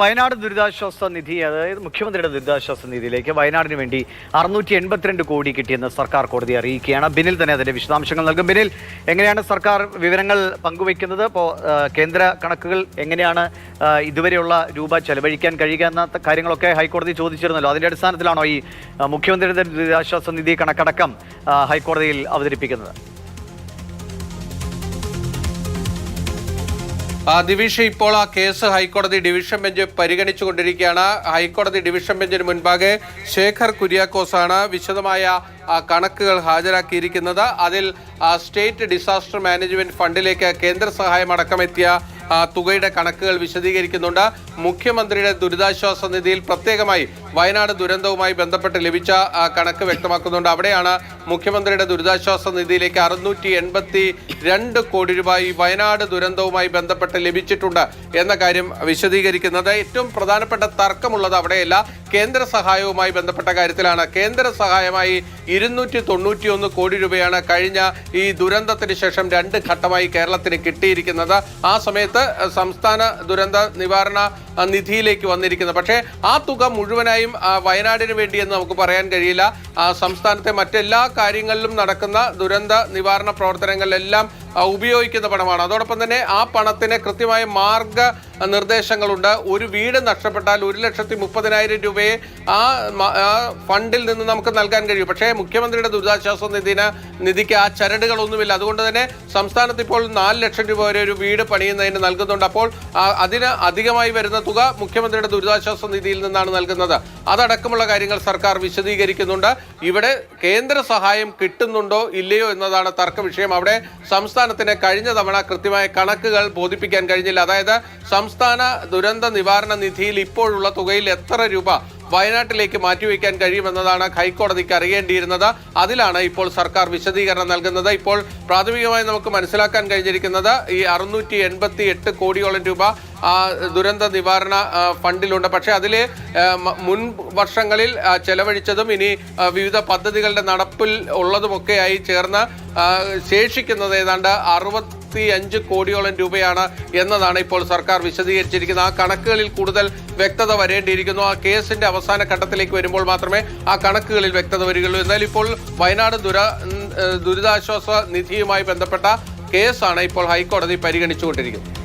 വയനാട് ദുരിതാശ്വാസ നിധി അതായത് മുഖ്യമന്ത്രിയുടെ ദുരിതാശ്വാസ നിധിയിലേക്ക് വയനാടിന് വേണ്ടി അറുന്നൂറ്റി എൺപത്തിരണ്ട് കോടി കിട്ടിയെന്ന് സർക്കാർ കോടതി അറിയിക്കുകയാണ്. ബിനിൽ തന്നെ അതിന്റെ വിശദാംശങ്ങൾ നൽകും. ബിനിൽ എങ്ങനെയാണ് സർക്കാർ വിവരങ്ങൾ പങ്കുവയ്ക്കുന്നത്? ഇപ്പോൾ കേന്ദ്ര കണക്കുകൾ എങ്ങനെയാണ് ഇതുവരെയുള്ള രൂപ ചെലവഴിക്കാൻ കഴിയുക എന്ന കാര്യങ്ങളൊക്കെ ഹൈക്കോടതി ചോദിച്ചിരുന്നല്ലോ. അതിന്റെ അടിസ്ഥാനത്തിലാണോ ഈ മുഖ്യമന്ത്രിയുടെ ദുരിതാശ്വാസ നിധി കണക്കടക്കം ഹൈക്കോടതിയിൽ അവതരിപ്പിക്കുന്നത്? ദിവിഷ ഇപ്പോൾ ആ കേസ് ഹൈക്കോടതി ഡിവിഷൻ ബെഞ്ച് പരിഗണിച്ചുകൊണ്ടിരിക്കുകയാണ്. ഹൈക്കോടതി ഡിവിഷൻ ബെഞ്ചിന് മുൻപാകെ ശേഖർ കുര്യാക്കോസാണ് വിശദമായ കണക്കുകൾ ഹാജരാക്കിയിരിക്കുന്നത്. അതിൽ സ്റ്റേറ്റ് ഡിസാസ്റ്റർ മാനേജ്മെന്റ് ഫണ്ടിലേക്ക് കേന്ദ്ര സഹായം അടക്കമെത്തിയ തുകയുടെ കണക്കുകൾ വിശദീകരിക്കുന്നുണ്ട്. മുഖ്യമന്ത്രിയുടെ ദുരിതാശ്വാസ നിധിയിൽ പ്രത്യേകമായി വയനാട് ദുരന്തവുമായി ബന്ധപ്പെട്ട് ലഭിച്ച കണക്ക് വ്യക്തമാക്കുന്നുണ്ട്. അവിടെയാണ് മുഖ്യമന്ത്രിയുടെ ദുരിതാശ്വാസ നിധിയിലേക്ക് അറുന്നൂറ്റി എൺപത്തി രണ്ട് കോടി രൂപ ഈ വയനാട് ദുരന്തവുമായി ബന്ധപ്പെട്ട് ലഭിച്ചിട്ടുണ്ട് എന്ന കാര്യം വിശദീകരിക്കുന്നത്. ഏറ്റവും പ്രധാനപ്പെട്ട തർക്കമുള്ളത് അവിടെയല്ല. കേന്ദ്ര സഹായവുമായി ബന്ധപ്പെട്ട കാര്യത്തിലാണ്. കേന്ദ്ര സഹായമായി ഇരുന്നൂറ്റി തൊണ്ണൂറ്റി ഒന്ന് കോടി രൂപയാണ് കഴിഞ്ഞ ഈ ദുരന്തത്തിന് ശേഷം രണ്ട് ഘട്ടമായി കേരളത്തിന് കിട്ടിയിരിക്കുന്നത്. ആ സമയത്ത് സംസ്ഥാന ദുരന്ത നിവാരണ നിധിയിലേക്ക് വന്നിരിക്കുന്നത് പക്ഷേ ആ തുക മുഴുവനായും വയനാടിന് വേണ്ടിയെന്ന് നമുക്ക് പറയാൻ കഴിയില്ല. സംസ്ഥാനത്തെ മറ്റെല്ലാ കാര്യങ്ങളിലും നടക്കുന്ന ദുരന്ത നിവാരണ പ്രവർത്തനങ്ങളിലെല്ലാം ഉപയോഗിക്കുന്ന പണമാണ്. അതോടൊപ്പം തന്നെ ആ പണത്തിന് കൃത്യമായ മാർഗ നിർദ്ദേശങ്ങളുണ്ട്. ഒരു വീട് നഷ്ടപ്പെട്ടാൽ ഒരു ലക്ഷത്തി മുപ്പതിനായിരം രൂപയെ ആ ഫണ്ടിൽ നിന്ന് നമുക്ക് നൽകാൻ കഴിയും. പക്ഷേ മുഖ്യമന്ത്രിയുടെ ദുരിതാശ്വാസ നിധിന് നിധിക്ക് ആ ചരടുകളൊന്നുമില്ല. അതുകൊണ്ട് തന്നെ സംസ്ഥാനത്ത് ഇപ്പോൾ നാല് ലക്ഷം രൂപ വരെ ഒരു വീട് പണിയുന്നതിന് നൽകുന്നുണ്ട്. അപ്പോൾ അതിന് അധികമായി വരുന്ന തുക മുഖ്യമന്ത്രിയുടെ ദുരിതാശ്വാസ നിധിയിൽ നിന്നാണ് നൽകുന്നത്. അതടക്കമുള്ള കാര്യങ്ങൾ സർക്കാർ വിശദീകരിക്കുന്നുണ്ട്. ഇവിടെ കേന്ദ്ര സഹായം കിട്ടുന്നുണ്ടോ ഇല്ലയോ എന്നതാണ് തർക്ക വിഷയം. അവിടെ സംസ്ഥാനത്തിന് കഴിഞ്ഞ തവണ കൃത്യമായ കണക്കുകൾ ബോധിപ്പിക്കാൻ കഴിഞ്ഞില്ല. അതായത് സംസ്ഥാന ദുരന്ത നിവാരണ നിധിയിൽ ഇപ്പോഴുള്ള തുകയിൽ എത്ര രൂപ വയനാട്ടിലേക്ക് മാറ്റിവെക്കാൻ കഴിയുമെന്നതാണ് ഹൈക്കോടതിക്ക് അറിയേണ്ടിയിരുന്നത്. അതിലാണ് ഇപ്പോൾ സർക്കാർ വിശദീകരണം നൽകുന്നത്. ഇപ്പോൾ പ്രാഥമികമായി നമുക്ക് മനസ്സിലാക്കാൻ കഴിഞ്ഞിരിക്കുന്നത് ഈ അറുന്നൂറ്റി എൺപത്തി എട്ട് കോടിയോളം രൂപ ദുരന്ത നിവാരണ ഫണ്ടിലുണ്ട്. പക്ഷേ അതിലെ മുൻ വർഷങ്ങളിൽ ചെലവഴിച്ചതും ഇനി വിവിധ പദ്ധതികളുടെ നടപ്പിൽ ഉള്ളതുമൊക്കെയായി ചേർന്ന് ശേഷിക്കുന്നത് ഏതാണ്ട് അറുപത്തി അഞ്ച് കോടിയോളം രൂപയാണ് എന്നതാണ് ഇപ്പോൾ സർക്കാർ വിശദീകരിച്ചിരിക്കുന്നത്. ആ കണക്കുകളിൽ കൂടുതൽ വ്യക്തത വരേണ്ടിയിരിക്കുന്നു. ആ കേസിന്റെ അവസാന ഘട്ടത്തിലേക്ക് വരുമ്പോൾ മാത്രമേ ആ കണക്കുകളിൽ വ്യക്തത വരികയുള്ളൂ. എന്നാൽ ഇപ്പോൾ വയനാട് ദുര ദുരിതാശ്വാസ നിധിയുമായി ബന്ധപ്പെട്ട കേസാണ് ഇപ്പോൾ ഹൈക്കോടതി പരിഗണിച്ചുകൊണ്ടിരിക്കുന്നത്.